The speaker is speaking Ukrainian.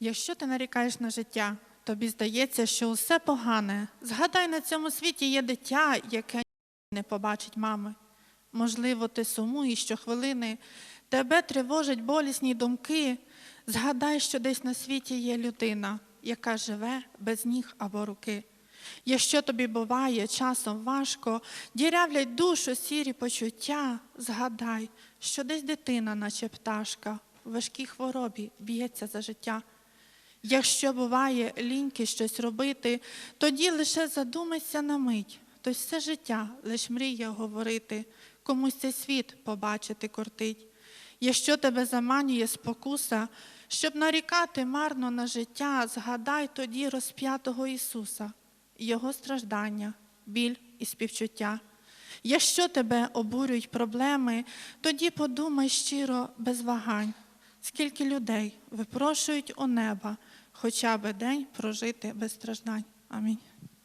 Якщо ти нарікаєш на життя, тобі здається, що усе погане. Згадай, на цьому світі є дитя, яке не побачить мами. Можливо, ти сумуєш щохвилини, тебе тривожать болісні думки. Згадай, що десь на світі є людина, яка живе без ніг або руки. Якщо тобі буває часом важко, дірявлять душу сірі почуття, згадай, що десь дитина, наче пташка, в важкій хворобі б'ється за життя. Якщо буває ліньки щось робити, тоді лише задумайся на мить, то все життя лиш мріє говорити, комусь цей світ побачити кортить. Якщо тебе заманює спокуса, щоб нарікати марно на життя, згадай тоді розп'ятого Ісуса, Його страждання, біль і співчуття. Якщо тебе обурюють проблеми, тоді подумай щиро без вагань, скільки людей випрошують у неба хоча би день прожити без страждань. Амінь.